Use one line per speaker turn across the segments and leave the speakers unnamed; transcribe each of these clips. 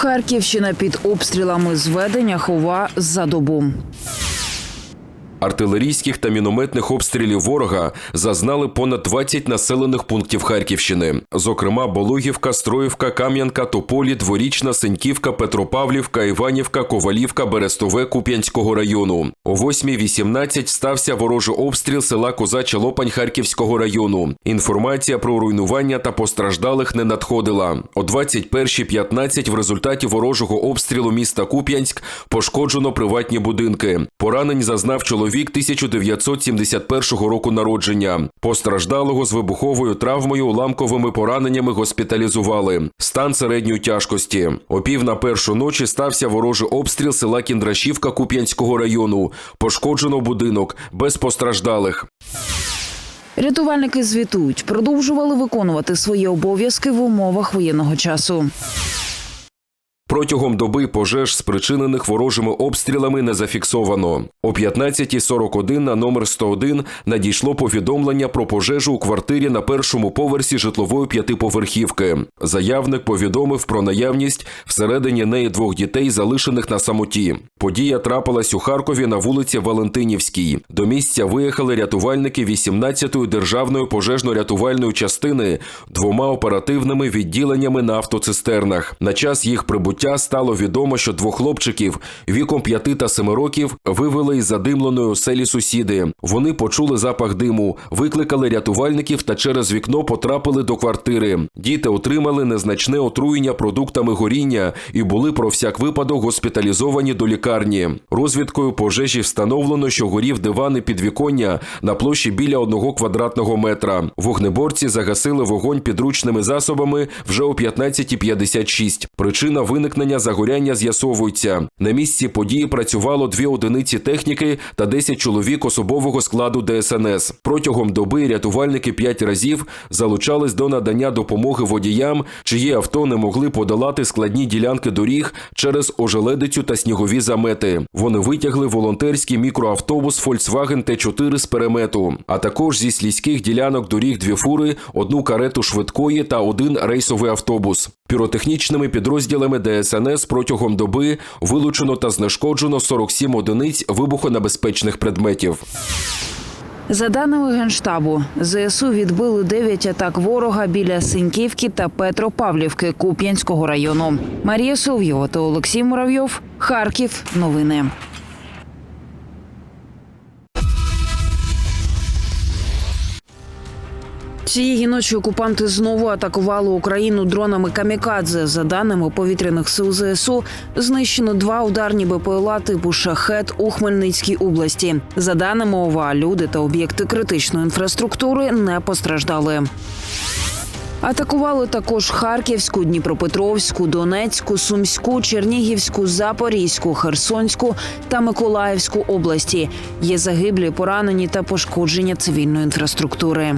Харківщина під обстрілами зведення хова за добу.
Артилерійських та мінометних обстрілів ворога зазнали понад 20 населених пунктів Харківщини. Зокрема, Болохівка, Строївка, Кам'янка, Тополі, Дворічна, Сеньківка, Петропавлівка, Іванівка, Ковалівка, Берестове Куп'янського району. О 8.18 стався ворожий обстріл села Козача Лопань Харківського району. Інформація про руйнування та постраждалих не надходила. О 21.15 в результаті ворожого обстрілу міста Куп'янськ пошкоджено приватні будинки. Поранень зазнав чоловік 1971 року народження. Постраждалого з вибуховою травмою уламковими пораненнями госпіталізували. Стан середньої тяжкості. О пів на першу ночі стався ворожий обстріл села Кіндрашівка Куп'янського району. Пошкоджено будинок без постраждалих.
Рятувальники звітують, продовжували виконувати свої обов'язки в умовах воєнного часу.
Протягом доби пожеж, спричинених ворожими обстрілами, не зафіксовано. О 15.41 на номер 101 надійшло повідомлення про пожежу у квартирі на першому поверсі житлової п'ятиповерхівки. Заявник повідомив про наявність всередині неї двох дітей, залишених на самоті. Подія трапилась у Харкові на вулиці Валентинівській. До місця виїхали рятувальники 18-ї державної пожежно-рятувальної частини двома оперативними відділеннями на автоцистернах. На час їх прибуття стало відомо, що двох хлопчиків віком 5 та 7 років вивели із задимленої оселі сусіди. Вони почули запах диму, викликали рятувальників та через вікно потрапили до квартири. Діти отримали незначне отруєння продуктами горіння і були про всяк випадок госпіталізовані до лікарні. Розвідкою пожежі встановлено, що горів дивани підвіконня на площі біля одного квадратного метра. Вогнеборці загасили вогонь підручними засобами вже о 15.56. Причина виникнення загоряння з'ясовується. На місці події працювало дві одиниці техніки та 10 чоловік особового складу ДСНС. Протягом доби рятувальники п'ять разів залучались до надання допомоги водіям, чиї авто не могли подолати складні ділянки доріг через ожеледицю та снігові замети. Вони витягли волонтерський мікроавтобус Volkswagen T4 з перемету, а також зі слізьких ділянок доріг дві фури, одну карету швидкої та один рейсовий автобус. Піротехнічними підрозділами ДСНС протягом доби вилучено та знешкоджено 47 одиниць вибухонебезпечних предметів.
За даними генштабу, ЗСУ відбили 9 атак ворога біля Синьківки та Петропавлівки Куп'янського району. Марія Соловйова та Олексій Муравйов. Харків. Новини. Цієї ночі окупанти знову атакували Україну дронами камікадзе. За даними повітряних сил ЗСУ, знищено два ударні БПЛА типу шахет у Хмельницькій області. За даними ОВА, люди та об'єкти критичної інфраструктури не постраждали. Атакували також Харківську, Дніпропетровську, Донецьку, Сумську, Чернігівську, Запорізьку, Херсонську та Миколаївську області. Є загиблі, поранені та пошкодження цивільної інфраструктури.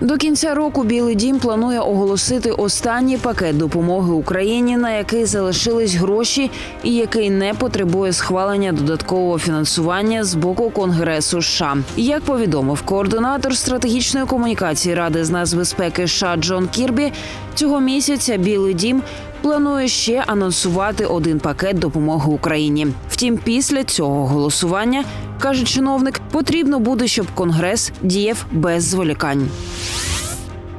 До кінця року Білий Дім планує оголосити останній пакет допомоги Україні, на який залишились гроші, і який не потребує схвалення додаткового фінансування з боку Конгресу США. Як повідомив координатор стратегічної комунікації Ради з нацбезпеки США Джон Кірбі, цього місяця Білий Дім планує ще анонсувати один пакет допомоги Україні. Втім, після цього голосування каже чиновник, потрібно буде, щоб конгрес діяв без зволікань.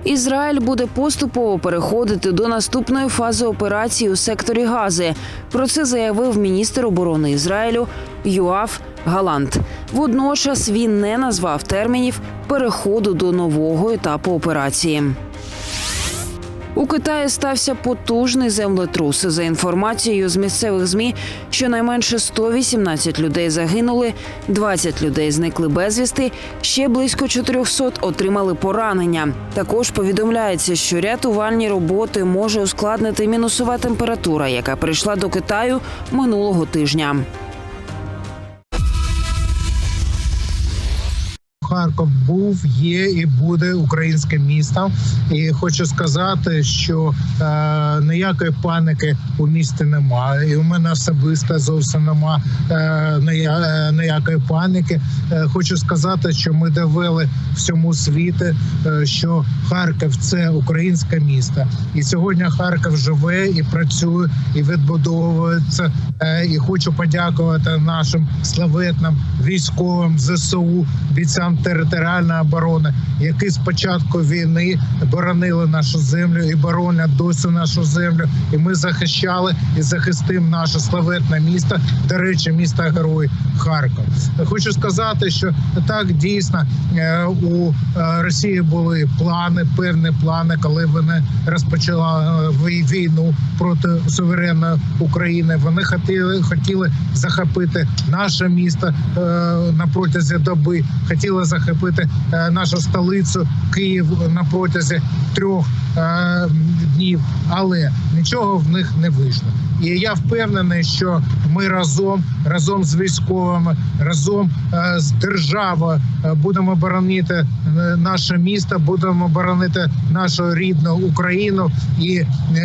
Ізраїль буде поступово переходити до наступної фази операції у секторі Гази. Про це заявив міністр оборони Ізраїлю Юав Галант. Водночас він не назвав термінів переходу до нового етапу операції. У Китаї стався потужний землетрус. За інформацією з місцевих змі, щонайменше 118 людей загинули, 20 людей зникли безвісти, ще близько 400 отримали поранення. Також повідомляється, що рятувальні роботи може ускладнити мінусова температура, яка прийшла до Китаю минулого тижня.
Харків був, є і буде українським містом. І хочу сказати, що е, ніякої паніки у місті немає. І у мене особисто зовсім нема е, е, ніякої паніки. Е, хочу сказати, що ми довели всьому світу, е, що Харків це українське місто, і сьогодні Харків живе і працює, і відбудовується. Е, І хочу подякувати нашим славетним військовим ЗСУ, бійцям територіальної оборони, які з початку війни боронили нашу землю і боронять досі нашу землю. І ми захищали і захистимо наше славетне місто. До речі, місто герой Харків. Хочу сказати, що так дійсно е, у е, Росії були плани, певні плани, коли вони розпочали е, війну проти суверенної України. Вони хотіли хотіли захопити наше місто на протязі доби, хотіли захопити е, нашу столицю Київ на протязі трьох е, днів, але нічого в них не вийшло. І я впевнений, що ми разом, разом з військовими, разом е, з державою будемо боронити наше місто, будемо боронити нашу рідну Україну і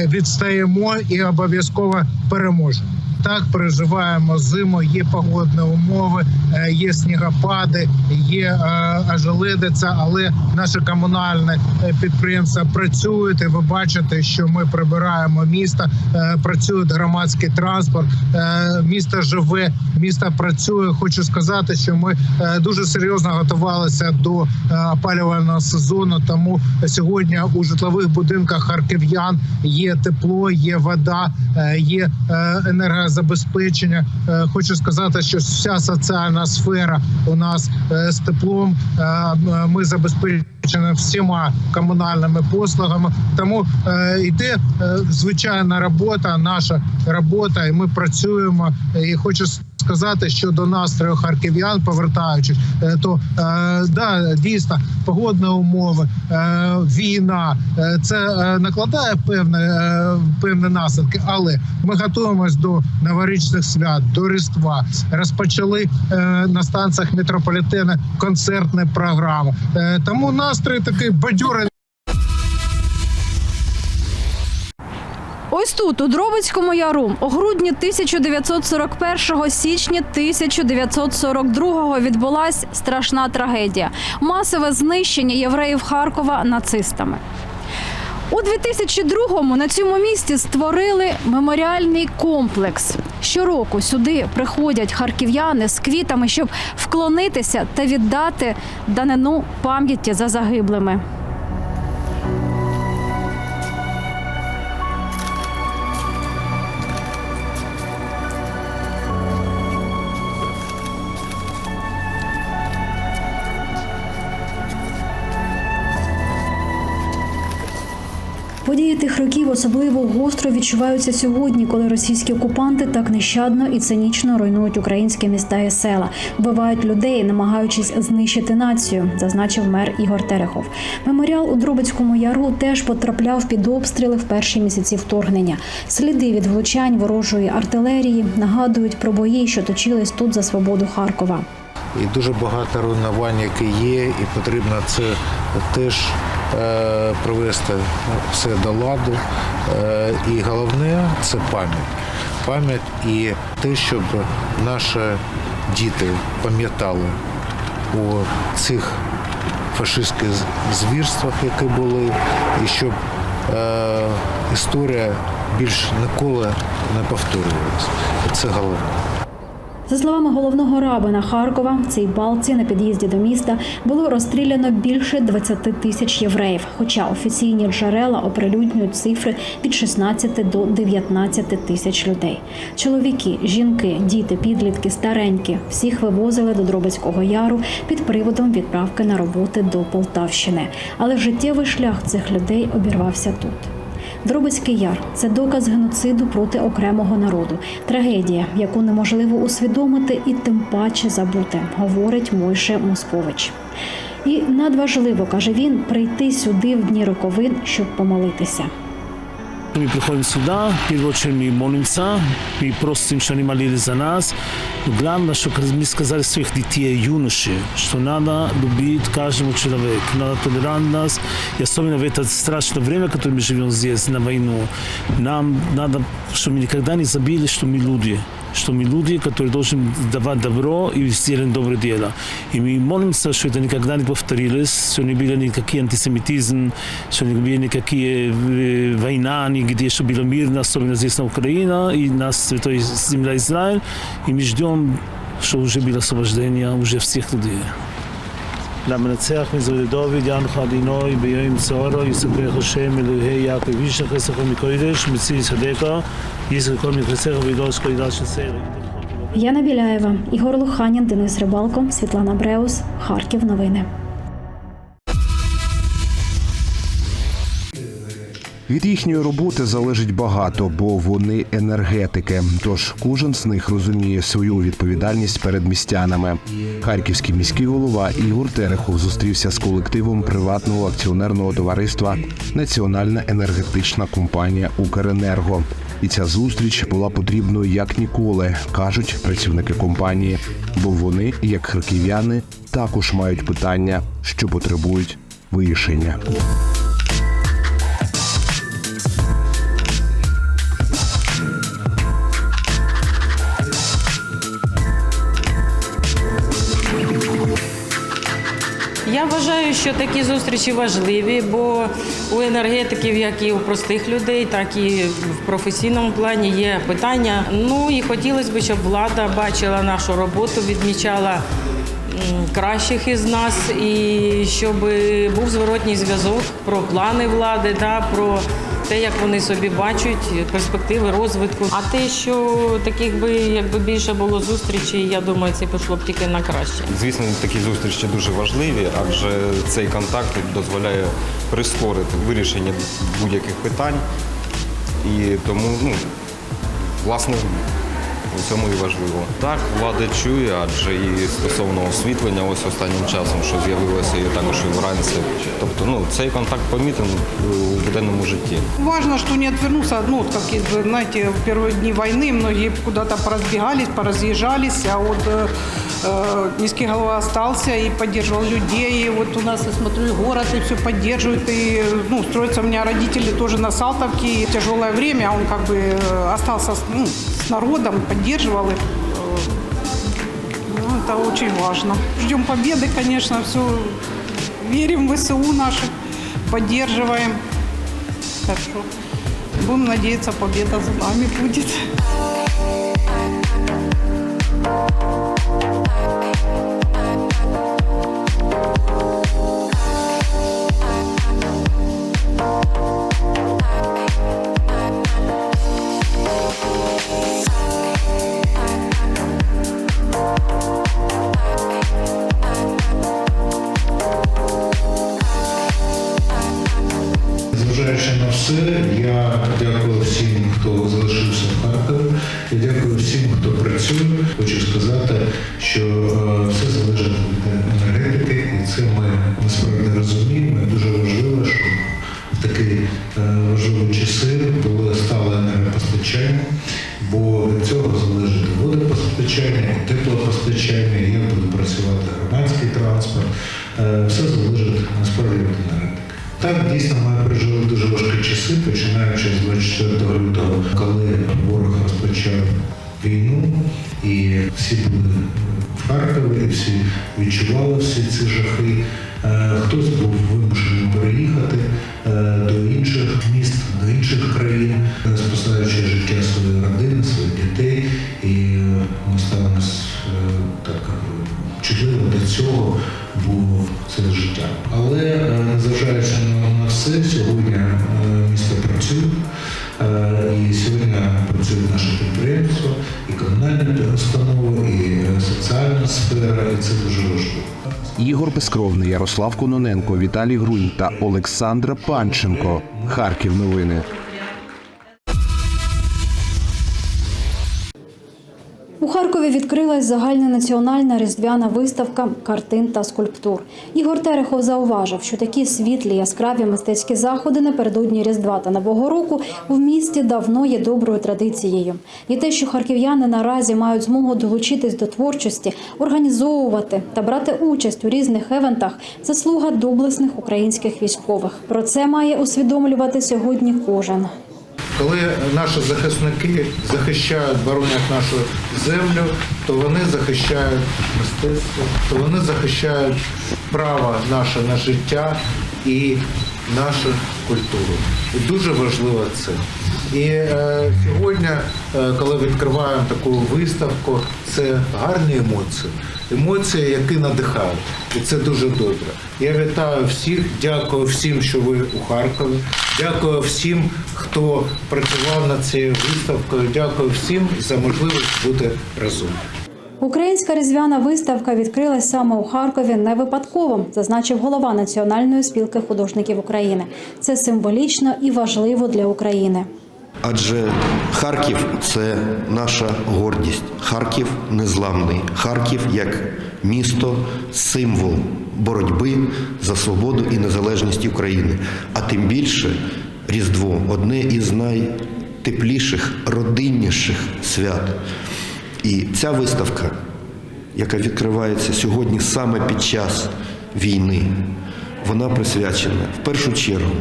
відстаємо і обов'язково переможемо. Так переживаємо зиму. Є погодні умови, е, є снігопади, є е, ожеледиця, але наші комунальні е, підприємства працюють. І ви бачите, що ми прибираємо місто, е, працює громадський транспорт, е, місто живе, місто працює. Хочу сказати, що ми е, дуже серйозно готувалися до е, опалювального сезону. Тому сьогодні у житлових будинках харків'ян є тепло, є вода, е, є е, енергозабезпечення. Е, Хочу сказати, що вся соціальна сфера у нас е, з теплом. Е, Ми забезпечені всіма комунальними послугами. Тому йде звичайна робота, наша робота, і ми працюємо. І хочу сказати щодо настрою харків'ян, повертаючись, е, то е, да, дійсно погодні умови, е, війна це накладає певне, е, певні наслідки, але ми готуємось до новорічних свят, до Різдва. Розпочали на станціях метрополітену концертні програми. Е, тому настрій такий бадьорий.
Ось тут, у Дробицькому яру, у грудні 1941 січні 1942 відбулась страшна трагедія масове знищення євреїв Харкова нацистами. У 2002-му на цьому місці створили меморіальний комплекс. Щороку сюди приходять харків'яни з квітами, щоб вклонитися та віддати данину пам'яті за загиблими.
Особливо гостро відчуваються сьогодні, коли російські окупанти так нещадно і цинічно руйнують українські міста і села, вбивають людей, намагаючись знищити націю, зазначив мер Ігор Терехов. Меморіал у Дробицькому яру теж потрапляв під обстріли в перші місяці вторгнення. Сліди від влучань ворожої артилерії нагадують про бої, що точились тут за свободу Харкова.
і дуже багато руйнувань, які є, і потрібно це теж привести все до ладу. Е, і головне це пам'ять. Пам'ять і те, щоб наші діти пам'ятали у цих фашистських звірствах, які були, і щоб е, історія більш ніколи не повторювалася. Це головне.
За словами головного рабина Харкова, в цій балці на під'їзді до міста було розстріляно більше 20 тисяч євреїв. Хоча офіційні джерела оприлюднюють цифри від 16 до 19 тисяч людей. Чоловіки, жінки, діти, підлітки, старенькі всіх вивозили до Дробицького яру під приводом відправки на роботи до Полтавщини. Але життєвий шлях цих людей обірвався тут. Дробицький яр це доказ геноциду проти окремого народу, трагедія, яку неможливо усвідомити і тим паче забути, говорить Мойше Москович. І надважливо каже він прийти сюди в дні роковин, щоб помолитися.
Mi приходим сюда, перед очами молимся, мы просим, что они молились за нас, главно што ми сказали свехли тие юноши, што нада добит кажемо човек, нада толерантност, и особено в это страшно време, като ми живеем здесь на войну, нам нада што ми никогда не забили што ми луѓе что мы люди, которые должны давать добро и сделать доброе дело. И мы молимся, что это никогда не повторилось, что не было никакие антисемитизм, что не были никакие э, война, нигде, что было мирно, особенно здесь на Украине и на святой земля Израиль. И мы ждем, что уже было освобождение уже всех людей. למנצח מזוהי דוד, ינך אדינוי, ביום צערו, יספך השם אלוהי יעקב, איש החסך מקודש, מציל יסדך, Їздили комі красиво відоско і далі сили.
Яна Біляєва, Ігор Луханін, Денис Рибалко, Світлана Бреус, Харків. Новини.
Від їхньої роботи залежить багато, бо вони енергетики. Тож кожен з них розуміє свою відповідальність перед містянами. Харківський міський голова Ігор Терехов зустрівся з колективом приватного акціонерного товариства Національна енергетична компанія Укренерго і ця зустріч була потрібною як ніколи, кажуть працівники компанії, бо вони, як харків'яни, також мають питання, що потребують вирішення.
Вважаю, що такі зустрічі важливі, бо у енергетиків, як і у простих людей, так і в професійному плані є питання. Ну і хотілося б, щоб влада бачила нашу роботу, відмічала кращих із нас, і щоб був зворотній зв'язок про плани влади, та, про те, як вони собі бачать перспективи розвитку. А те, що таких би якби більше було зустрічей, я думаю, це пішло б тільки на краще.
Звісно, такі зустрічі дуже важливі, адже цей контакт дозволяє прискорити вирішення будь-яких питань. І тому, ну, власне, у цьому і важливо. Так, влада чує, адже і стосовно освітлення, ось останнім часом, що з'явилося і також і вранці. Тобто, ну, цей контакт помітен у буденному житті.
Важно, что не отвернулся, ну, вот как, из, знаете, в первые дни войны многие куда-то поразбегались, поразъезжались, а вот э, э, низкий голова остался и поддерживал людей. И вот у нас, я смотрю, и город, и все поддерживает. И, ну, строятся у меня родители тоже на Салтовке. И тяжелое время, а он как бы э, остался с, ну, с народом, поддерживал их. Ну, это очень важно. Ждем победы, конечно, все. Верим в ВСУ наших, поддерживаем. Так что будем надеяться, победа за нами будет.
Залежить насправді від енергетики. Так, дійсно, ми пережили дуже важкі часи, починаючи з 24 лютого, коли ворог розпочав війну, і всі були в Харкові, і всі відчували всі ці жахи. Е, Хтось був вимушений переїхати е, до інших міст, до інших країн, спасаючи життя своєї родини, своїх дітей. І е, ми ставимося так чутливо до цього, бо це життя. Але е, незважаючи на, все, сьогодні е, місто працює. Е, І сьогодні працюють наші підприємства, і комунальні установи, і соціальна сфера, і це дуже важливо.
Ігор Безкровний, Ярослав Кононенко, Віталій Грунь та Олександра Панченко. Харків новини.
Харкові відкрилась загальнонаціональна різдвяна виставка картин та скульптур. Ігор Терехов зауважив, що такі світлі яскраві мистецькі заходи напередодні Різдва та Нового року в місті давно є доброю традицією. І те, що харків'яни наразі мають змогу долучитись до творчості, організовувати та брати участь у різних евентах, заслуга доблесних українських військових. Про це має усвідомлювати сьогодні кожен.
Коли наші захисники захищають, боронять нашу землю, то вони захищають мистецтво, то вони захищають право наше на життя і нашу культуру. І дуже важливо це. І е, сьогодні, е, коли відкриваємо таку виставку, це гарні емоції, емоції, які надихають. І це дуже добре. Я вітаю всіх, дякую всім, що ви у Харкові. Дякую всім, хто працював над цією виставкою. Дякую всім за можливість бути разом.
Українська різдвяна виставка відкрилась саме у Харкові не випадково, зазначив голова Національної спілки художників України. Це символічно і важливо для України.
Адже Харків це наша гордість. Харків незламний. Харків як місто, символ боротьби за свободу і незалежність України. А тим більше Різдво одне із найтепліших, родинніших свят. І ця виставка, яка відкривається сьогодні саме під час війни, вона присвячена в першу чергу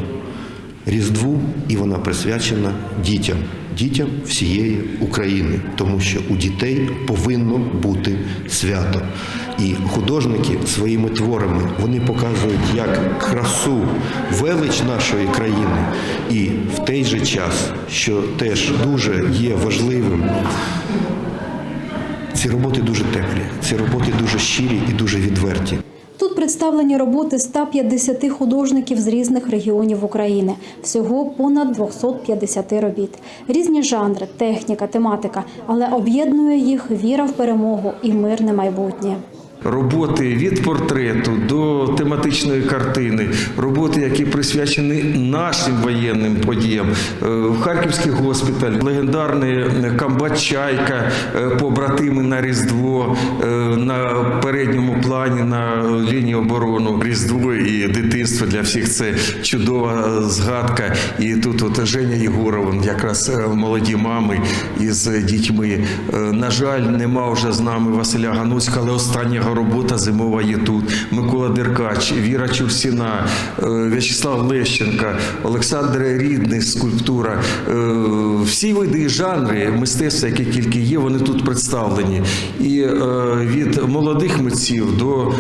Різдву, і вона присвячена дітям, дітям всієї України, тому що у дітей повинно бути свято. І художники своїми творами вони показують як красу, велич нашої країни, і в той же час, що теж дуже є важливим. Ці роботи дуже теплі, ці роботи дуже щирі і дуже відверті.
Тут представлені роботи 150 художників з різних регіонів України. Всього понад 250 робіт. Різні жанри, техніка, тематика, але об'єднує їх віра в перемогу і мирне майбутнє.
Роботи від портрету до тематичної картини, роботи, які присвячені нашим воєнним подіям. Е, Харківський госпіталь, легендарний Камбачайка, е, побратими на Різдво, е, на передньому плані на лінії оборону. Різдво і дитинство для всіх це чудова згадка. І тут от Женя Єгоров, якраз е, молоді мами із дітьми. Е, На жаль, нема вже з нами Василя Гануська, але остання його робота зимова є тут. Микола Деркач, Віра Чурсіна, е, В'ячеслав Лещенка, Олександр Рідний, скульптура. Е, Всі види і жанри мистецтва, які тільки є, вони тут представлені. І е, від молодих митців до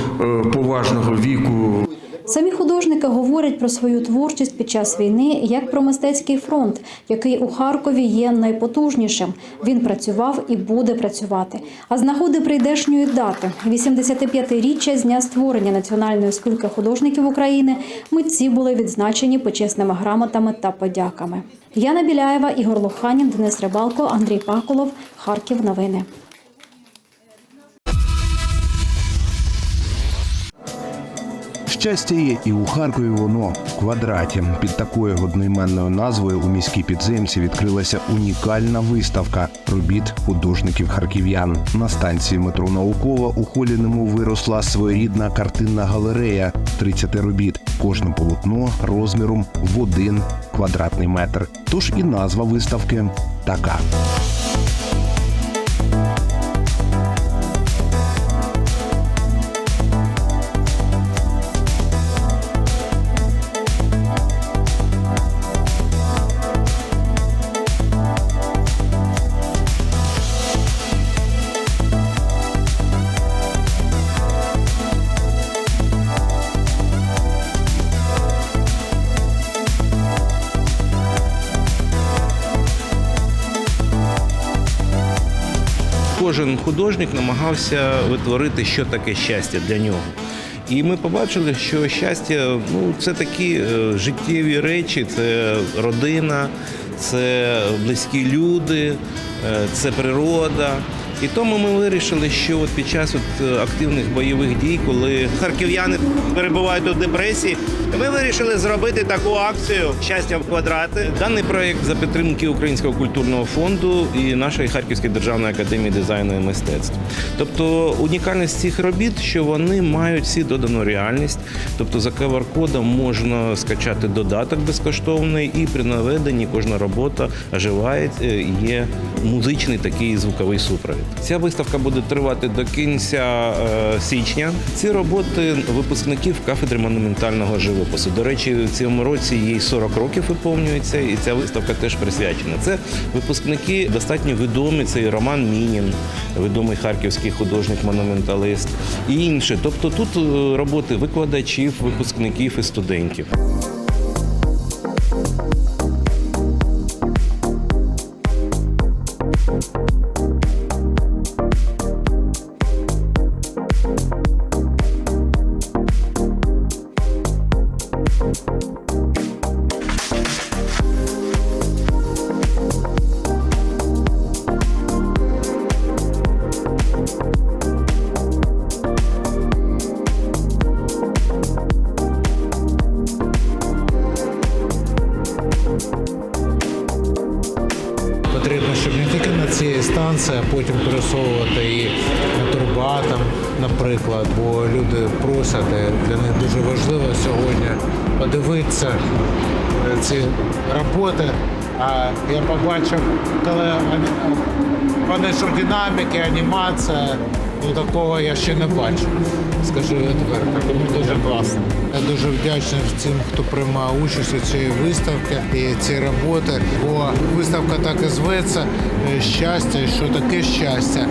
поважного віку.
Самі художники говорять про свою творчість під час війни як про мистецький фронт, який у Харкові є найпотужнішим. Він працював і буде працювати. А з нагоди прийдешньої дати 85-річчя з дня створення Національної спілки художників України митці були відзначені почесними грамотами та подяками. Яна Біляєва, Ігор Лоханін, Денис Рибалко, Андрій Паколов. Харків. Новини.
Щастя є і у Харкові воно в квадраті. Під такою одноіменною назвою у міській підземці відкрилася унікальна виставка робіт художників харків'ян. На станції метро Наукова у холі нему виросла своєрідна картинна галерея 30 робіт. Кожне полотно розміром в один квадратний метр. Тож і назва виставки така.
Кожен художник намагався витворити, що таке щастя для нього. І ми побачили, що щастя ну, це такі е, життєві речі, це родина, це близькі люди, е, це природа, І тому ми вирішили, що от під час от е, активних бойових дій, коли харків'яни перебувають у депресії, ми вирішили зробити таку акцію Щастя в квадрати. Даний проект за підтримки Українського культурного фонду і нашої Харківської державної академії дизайну і мистецтв. Тобто унікальність цих робіт, що вони мають всі додану реальність. Тобто за QR-кодом можна скачати додаток безкоштовний, і при наведенні кожна робота оживає, е, є музичний такий звуковий супровід. Ця виставка буде тривати до кінця е, січня. Ці роботи випускників кафедри монументального живопису. До речі, в цьому році їй 40 років виповнюється, і ця виставка теж присвячена. Це випускники достатньо відомі. Це і Роман Мінін, відомий харківський художник-монументалист, і інші. Тобто тут е, роботи викладачів, випускників і студентів.
Ці роботи. Я побачив, коли вони ж динаміки, анімація, ну такого я ще не бачив. Скажу відверто, тому дуже класно. Я дуже вдячний всім, хто приймав участь у цій виставці і ці роботи. Бо виставка так і зветься е, щастя, і що таке щастя,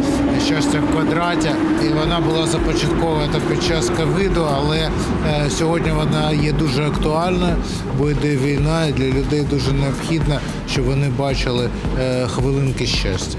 щастя в квадраті. І вона була започаткована під час ковіду, але е, сьогодні вона є дуже актуальною, бо йде війна, і для людей дуже необхідно, щоб вони бачили е, хвилинки щастя.